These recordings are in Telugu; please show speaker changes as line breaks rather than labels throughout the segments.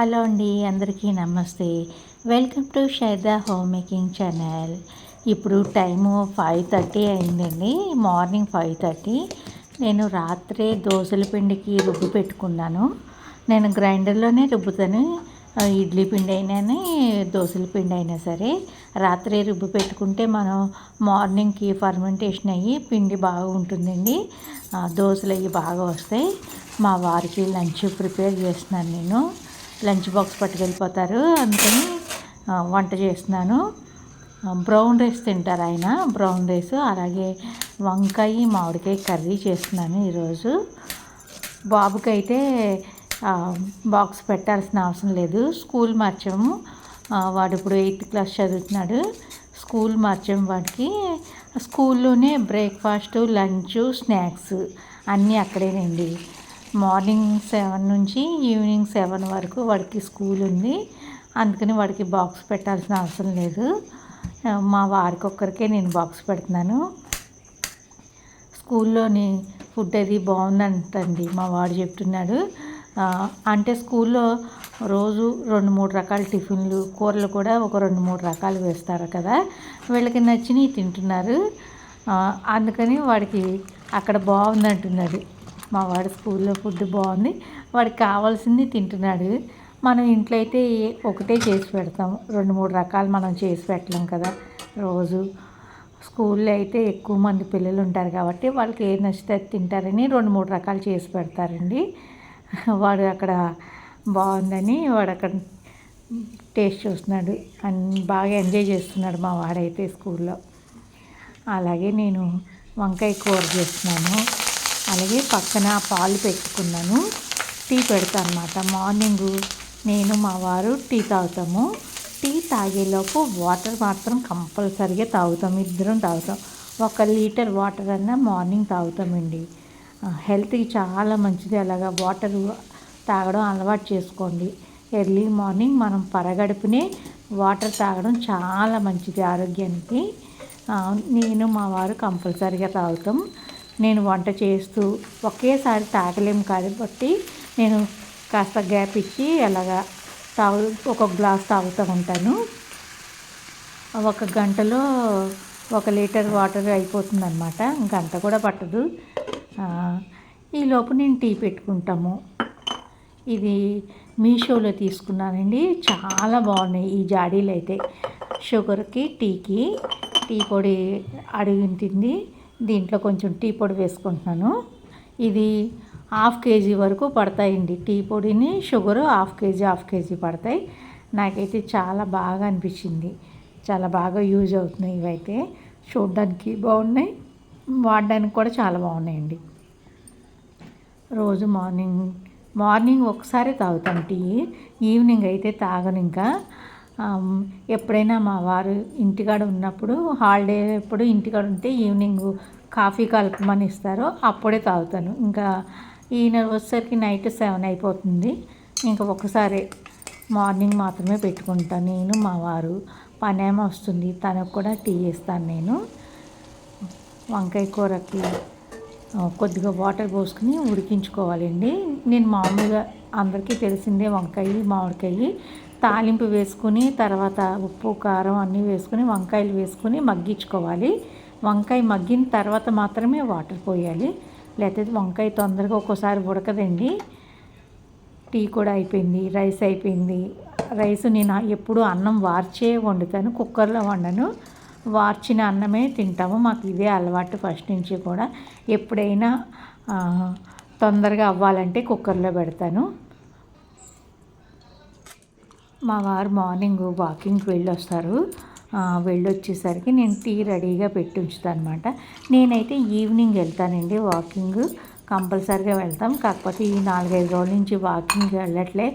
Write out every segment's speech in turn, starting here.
హలో అండి అందరికీ నమస్తే. Welcome to Shaida home making channel. ఇప్పుడు టైము ఫైవ్ థర్టీ అయిందండి మార్నింగ్ ఫైవ్ థర్టీ. నేను రాత్రే దోశల పిండికి రుబ్బు పెట్టుకున్నాను. నేను గ్రైండర్లోనే రుబ్బుతాను. ఇడ్లీ పిండి అయినా దోశల పిండి అయినా సరే. రాత్రి రుబ్బు పెట్టుకుంటే మనం మార్నింగ్కి ఫర్మెంటేషన్ అయ్యి పిండి బాగా ఉంటుందండి. దోశలు అవి బాగా వస్తాయి. మా వారికి లంచ్ ప్రిపేర్ చేస్తున్నాను నేను. లంచ్ బాక్స్ పట్టుకెళ్ళిపోతారు. అందుకని వంట చేస్తున్నాను. బ్రౌన్ రైస్ తింటారు ఆయన. బ్రౌన్ రైస్ అలాగే వంకాయ మామిడికాయ కర్రీ చేస్తున్నాను ఈరోజు. బాబుకైతే బాక్స్ పెట్టాల్సిన అవసరం లేదు. స్కూల్ మార్చాము. వాడు ఇప్పుడు ఎయిత్ క్లాస్ చదువుతున్నాడు. స్కూల్ మార్చాము వాడికి. స్కూల్లోనే బ్రేక్ఫాస్ట్ లంచ్ స్నాక్స్ అన్నీ అక్కడేనండి. మార్నింగ్ సెవెన్ నుంచి ఈవినింగ్ సెవెన్ వరకు వాడికి స్కూల్ ఉంది. అందుకని వాడికి బాక్స్ పెట్టాల్సిన అవసరం లేదు. మా వారికి ఒక్కరికే నేను బాక్స్ పెడుతున్నాను. స్కూల్లోని ఫుడ్ అది బాగుందంటండి మా వాడు చెప్తున్నాడు. అంటే స్కూల్లో రోజు రెండు మూడు రకాల టిఫిన్లు కూరలు కూడా ఒక రెండు మూడు రకాలు వేస్తారు కదా. వీళ్ళకి నచ్చినవి తింటున్నారు. అందుకని వాడికి అక్కడ బాగుందంటున్నాడు. మా వాడు స్కూల్లో ఫుడ్ బాగుంది. వాడికి కావాల్సింది తింటున్నాడు. మనం ఇంట్లో అయితే ఒకటే చేసి పెడతాం రెండు మూడు రకాలు మనం చేసి పెట్టలేం కదా రోజు. స్కూల్లో అయితే ఎక్కువ మంది పిల్లలు ఉంటారు కాబట్టి వాళ్ళకి ఏది నచ్చితే తింటారని రెండు మూడు రకాలు చేసి పెడతారండి. వాడు అక్కడ బాగుందని వాడు అక్కడ టేస్ట్ చూస్తున్నాడు. అని బాగా ఎంజాయ్ చేస్తున్నాడు మా వాడైతే స్కూల్లో. అలాగే నేను వంకాయ కూర చేస్తున్నాను. అలాగే పక్కన పాలు పెట్టుకున్నాను. టీ పెడతాను అనమాట మార్నింగు నేను మా వారు టీ తాగుతాము. టీ తాగేలోపు వాటర్ మాత్రం కంపల్సరీగా తాగుతాం. ఇద్దరం తాగుతాం. ఒక లీటర్ వాటర్ అన్నా మార్నింగ్ తాగుతామండి. హెల్త్కి చాలా మంచిది. అలాగా వాటర్ తాగడం అలవాటు చేసుకోండి. ఎర్లీ మార్నింగ్ మనం పరగడుపునే వాటర్ తాగడం చాలా మంచిది ఆరోగ్యానికి. నేను మా వారు కంపల్సరీగా తాగుతాం. నేను వంట చేస్తూ ఒకేసారి తాగలేము కాబట్టి నేను కాస్త గ్యాప్ ఇచ్చి అలాగా తాగు ఒక గ్లాస్ తాగుతూ ఉంటాను. ఒక గంటలో ఒక లీటర్ వాటర్ అయిపోతుంది అనమాట గంట కూడా పట్టదు. ఈ లోపు నేను టీ పెట్టుకుంటాము. ఇది మీషోలో తీసుకున్నానండి. చాలా బాగున్నాయి ఈ జాడీలు అయితే షుగర్కి టీకి టీ పొడి అడిగింటింది దీంట్లో కొంచెం టీ పొడి వేసుకుంటున్నాను. ఇది హాఫ్ కేజీ వరకు పడతాయండి టీ పొడిని. Sugar half KG half KG పడతాయి. నాకైతే చాలా బాగా అనిపించింది. చాలా బాగా యూజ్ అవుతున్నాయి ఇవైతే. చూడడానికి బాగున్నాయి. వాడడానికి కూడా చాలా బాగున్నాయండి. రోజు మార్నింగ్ మార్నింగ్ ఒకసారి తాగుతాను టీ. ఈవినింగ్ అయితే తాగను ఇంకా. ఎప్పుడైనా మా వారు ఇంటికాడ ఉన్నప్పుడు హాలిడే ఎప్పుడు ఇంటికాడ ఉంటే ఈవినింగ్ కాఫీ కలపమని ఇస్తారో. అప్పుడే తాగుతాను. ఇంకా ఈయన వచ్చేసరికి నైట్ సెవెన్ అయిపోతుంది. ఇంకా ఒకసారి మార్నింగ్ మాత్రమే పెట్టుకుంటాను నేను మా వారు పనేమో వస్తుంది. తనకు కూడా టీ ఇస్తాను నేను. వంకాయ కూరకి కొద్దిగా వాటర్ పోసుకుని ఉడికించుకోవాలండి. నేను మామూలుగా అందరికీ తెలిసిందే వంకాయ మామిడికాయ. తాలింపు వేసుకుని తర్వాత ఉప్పు కారం అన్నీ వేసుకుని వంకాయలు వేసుకుని మగ్గించుకోవాలి. వంకాయ మగ్గిన తర్వాత మాత్రమే వాటర్ పోయాలి. లేకపోతే వంకాయ తొందరగా ఒక్కోసారి ఉడకదండి. టీ కూడా అయిపోయింది రైస్ అయిపోయింది. రైస్ నేను ఎప్పుడు అన్నం వార్చే వండుతాను కుక్కర్లో వండను. వార్చిన అన్నమే తింటాము మాకు ఇదే అలవాటు ఫస్ట్ నుంచి కూడా. ఎప్పుడైనా తొందరగా అవ్వాలంటే కుక్కర్లో పెడతాను. మా వారు మార్నింగ్ వాకింగ్కి వెళ్ళొస్తారు. వెళ్ళొచ్చేసరికి నేను టీ రెడీగా పెట్టి ఉంచుతాను అనమాట నేనైతే ఈవినింగ్ వెళ్తానండి వాకింగ్. కంపల్సరీగా వెళ్తాం. కాకపోతే ఈ నాలుగైదు రోజుల నుంచి వాకింగ్కి వెళ్ళట్లే.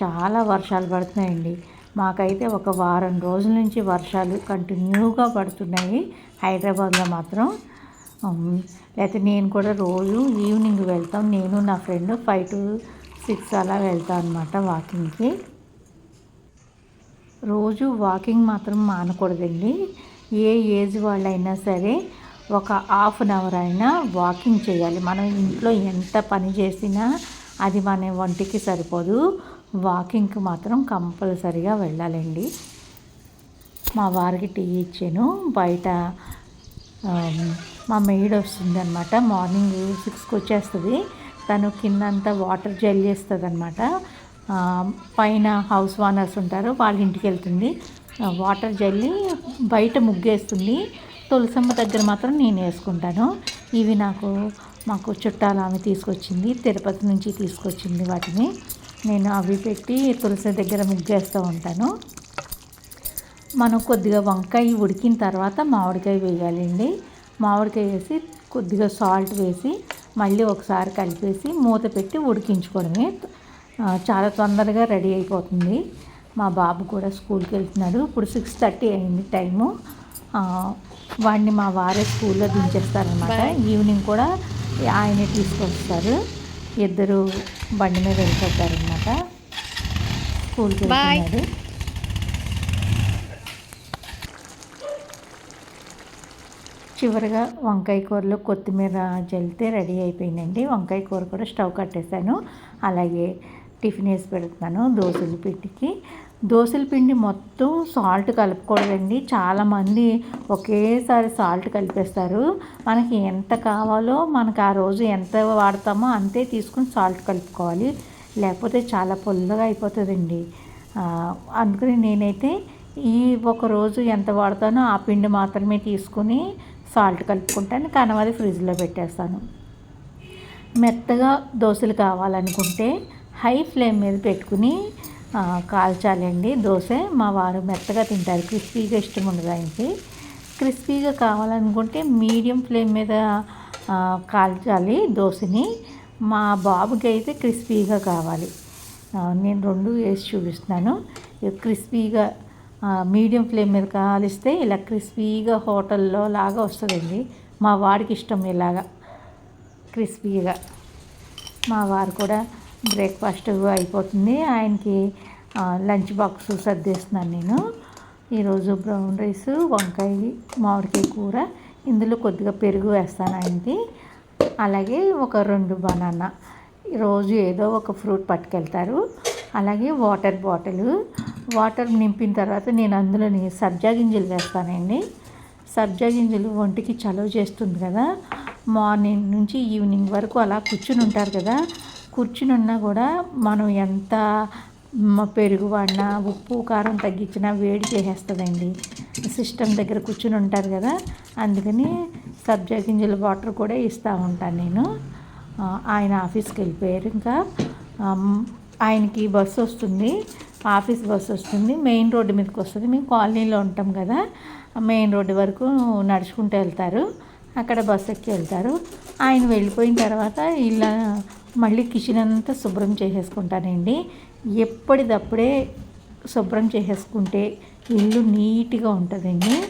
చాలా వర్షాలు పడుతున్నాయండి. మాకైతే ఒక వారం రోజుల నుంచి వర్షాలు కంటిన్యూగా పడుతున్నాయి. హైదరాబాద్లో మాత్రం. లేకపోతే నేను కూడా రోజు ఈవినింగ్ వెళ్తాం. నేను నా ఫ్రెండ్ ఫైవ్ టు సిక్స్ అలా వెళ్తాను అనమాట వాకింగ్కి. రోజు వాకింగ్ మాత్రం మానకూడదండి. ఏ ఏజ్ వాళ్ళైనా సరే ఒక హాఫ్ అన్ అవర్ అయినా వాకింగ్ చేయాలి. మనం ఇంట్లో ఎంత పని చేసినా అది మన ఒంటికి సరిపోదు. వాకింగ్కి మాత్రం కంపల్సరిగా వెళ్ళాలండి. మా వారికి టీ ఇచ్చాను. బయట మా మెయిడ్ వస్తుంది అనమాట మార్నింగ్ సిక్స్కి వచ్చేస్తుంది. తను కిందంతా వాటర్ జల్ చేస్తుంది అనమాట పైన హౌస్ ఓనర్స్ ఉంటారు వాళ్ళ ఇంటికి వెళ్తుంది. వాటర్ జల్లి బయట ముగ్గేస్తుంది. తులసమ్మ దగ్గర మాత్రం నేను వేసుకుంటాను. ఇవి నాకు మాకు చుట్టాలు ఆమె తీసుకొచ్చింది తిరుపతి నుంచి తీసుకొచ్చింది వాటిని. నేను అవి పెట్టి తులసి దగ్గర ముగ్గేస్తూ ఉంటాను. మనం కొద్దిగా వంకాయ ఉడికిన తర్వాత మామిడికాయ వేయాలండి. మామిడికాయ వేసి కొద్దిగా సాల్ట్ వేసి మళ్ళీ ఒకసారి కలిపేసి మూత పెట్టి ఉడికించుకోవడమే. చాలా తొందరగా రెడీ అయిపోతుంది. మా బాబు కూడా స్కూల్కి వెళ్తున్నాడు. ఇప్పుడు సిక్స్ థర్టీ అయింది టైము. వాడిని మా వారే స్కూల్లో దించేస్తారనమాట ఈవినింగ్ కూడా ఆయనే తీసుకొస్తారు. ఇద్దరు బండి మీద వెళ్ళిపోతారనమాట స్కూల్కి వెళ్తున్నాడు. చివరిగా వంకాయ కూరలో కొత్తిమీర జల్లితే రెడీ అయిపోయిందండి. వంకాయ కూర కూడా స్టవ్ కట్టేశాను. అలాగే టిఫిన్ వేసి పెడుతున్నాను దోశల పిండికి. దోశల పిండి మొత్తం సాల్ట్ కలుపుకూడదండి చాలామంది ఒకేసారి సాల్ట్ కలిపేస్తారు. మనకి ఎంత కావాలో మనకు ఆ రోజు ఎంత వాడతామో అంతే తీసుకుని సాల్ట్ కలుపుకోవాలి. లేకపోతే చాలా పుల్లగా అయిపోతుందండి. అందుకని నేనైతే ఈ ఒక రోజు ఎంత వాడతానో ఆ పిండి మాత్రమే తీసుకుని సాల్ట్ కలుపుకుంటాను. కానీ అది ఫ్రిడ్జ్లో పెట్టేస్తాను. మెత్తగా దోశలు కావాలనుకుంటే హై ఫ్లేమ్ మీద పెట్టుకుని కాల్చాలండి. దోశ మా వారు మెత్తగా తింటారు. క్రిస్పీగా ఇష్టం ఉండదు ఆయనకి. క్రిస్పీగా కావాలనుకుంటే మీడియం ఫ్లేమ్ మీద కాల్చాలి దోశని. మా బాబుకి అయితే క్రిస్పీగా కావాలి. నేను రెండు వేసి చూపిస్తున్నాను. క్రిస్పీగా మీడియం ఫ్లేమ్ మీద కాలిస్తే ఇలా క్రిస్పీగా హోటల్లో లాగా వస్తుందండి. మా వాడికి ఇష్టం ఇలాగా క్రిస్పీగా. మా వారు కూడా బ్రేక్ఫాస్ట్ అయిపోతుంది. ఆయనకి లంచ్ బాక్స్ సర్దేస్తున్నాను నేను. ఈరోజు బ్రౌన్ రైస్ వంకాయ మామిడికాయ కూర ఇందులో కొద్దిగా పెరుగు వేస్తాను ఆయనకి. అలాగే ఒక రెండు బనానా. రోజు ఏదో ఒక ఫ్రూట్ పట్టుకెళ్తారు. అలాగే వాటర్ బాటిల్. వాటర్ నింపిన తర్వాత నేను అందులోని సబ్జా గింజలు వేస్తానండి సబ్జా గింజలు ఒంటికి చలువ చేస్తుంది కదా. మార్నింగ్ నుంచి ఈవినింగ్ వరకు అలా కూర్చుని ఉంటారు కదా. కూర్చుని ఉన్నా కూడా మనం ఎంత పెరుగు వాడినా ఉప్పు కారం తగ్గించినా వేడి చేసేస్తుందండి. సిస్టమ్ దగ్గర కూర్చుని ఉంటారు కదా అందుకని సబ్జా గింజల వాటర్ కూడా ఇస్తూ ఉంటాను నేను. ఆయన ఆఫీస్కి వెళ్ళిపోయారు ఇంకా. ఆయనకి బస్సు వస్తుంది ఆఫీస్ బస్సు వస్తుంది మెయిన్ రోడ్డు మీదకి వస్తుంది. మేము కాలనీలో ఉంటాం కదా మెయిన్ రోడ్డు వరకు నడుచుకుంటూ వెళ్తారు. అక్కడ బస్సు ఎక్కి వెళ్తారు. ఆయన వెళ్ళిపోయిన తర్వాత ఇలా మళ్ళీ కిచెన్ అంతా శుభ్రం చేసేసుకుంటానండి. ఎప్పటిదప్పుడే శుభ్రం చేసేసుకుంటే ఇల్లు నీట్గా ఉంటుందండి.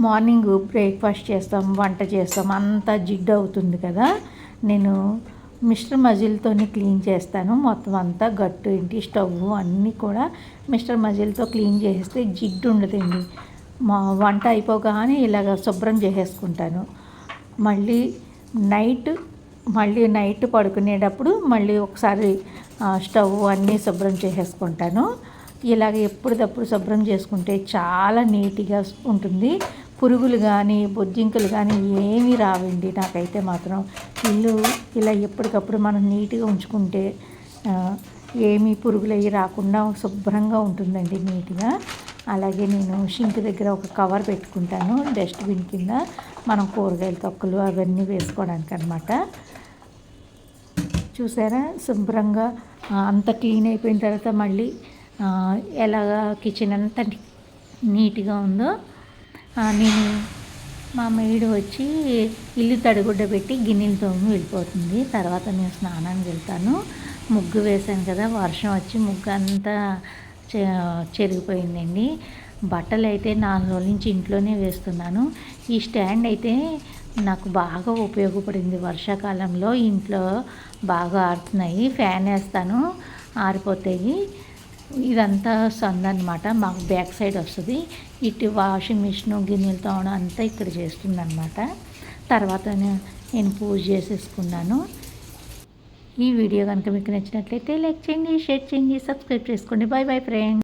మార్నింగ్ బ్రేక్ఫాస్ట్ చేస్తాం వంట చేస్తాం అంతా జిడ్డు అవుతుంది కదా. నేను మిస్టర్ మజిల్తో క్లీన్ చేస్తాను. మొత్తం అంతా గట్టు ఏంటి స్టవ్ అన్నీ కూడా మిస్టర్ మజిల్తో క్లీన్ చేస్తే జిడ్డు ఉండదండి. మా వంట అయిపోగానే ఇలాగ శుభ్రం చేసేసుకుంటాను. మళ్ళీ నైట్ మళ్ళీ నైట్ పడుకునేటప్పుడు మళ్ళీ ఒకసారి స్టవ్ అన్నీ శుభ్రం చేసేసుకుంటాను. ఇలాగ ఎప్పటికప్పుడు శుభ్రం చేసుకుంటే చాలా నీట్గా ఉంటుంది. పురుగులు కానీ బొద్దింకలు కానీ ఏమీ రావండి నాకైతే మాత్రం. ఇల్లు ఇలా ఎప్పటికప్పుడు మనం నీట్గా ఉంచుకుంటే ఏమీ పురుగులు అవి రాకుండా శుభ్రంగా ఉంటుందండి నీట్గా. అలాగే నేను షింక్ దగ్గర ఒక కవర్ పెట్టుకుంటాను డస్ట్బిన్ కింద. మనం కూరగాయల తొక్కలు అవన్నీ వేసుకోవడానికి అనమాట చూసారా? శుభ్రంగా అంత క్లీన్ అయిపోయిన తర్వాత మళ్ళీ ఎలాగా కిచెన్ అంతా నీట్గా ఉందో నేను మా మేడు వచ్చి ఇల్లు తడిగుడ్డ పెట్టి గిన్నెలు తోమి వెళ్ళిపోతుంది. తర్వాత నేను స్నానానికి వెళ్తాను. ముగ్గు వేశాను కదా వర్షం వచ్చి ముగ్గు అంతా చెరిగిపోయిందండి. బట్టలు అయితే నాలుగు రోజుల నుంచి ఇంట్లోనే వేస్తున్నాను. ఈ స్టాండ్ అయితే నాకు బాగా ఉపయోగపడింది. వర్షాకాలంలో ఇంట్లో బాగా ఆరుతున్నాయి. ఫ్యాన్ వేస్తాను ఆరిపోతాయి. ఇదంతా సంద అనమాట మాకు బ్యాక్ సైడ్ వస్తుంది. ఇటు వాషింగ్ మిషన్ గిన్నెలు తోవడం అంతా ఇక్కడ చేస్తుందనమాట. తర్వాత నేను పూజ చేసేసుకున్నాను. ఈ వీడియో కనుక మీకు నచ్చినట్లయితే లైక్ చేయండి షేర్ చేయండి సబ్స్క్రైబ్ చేసుకోండి. Bye bye friends.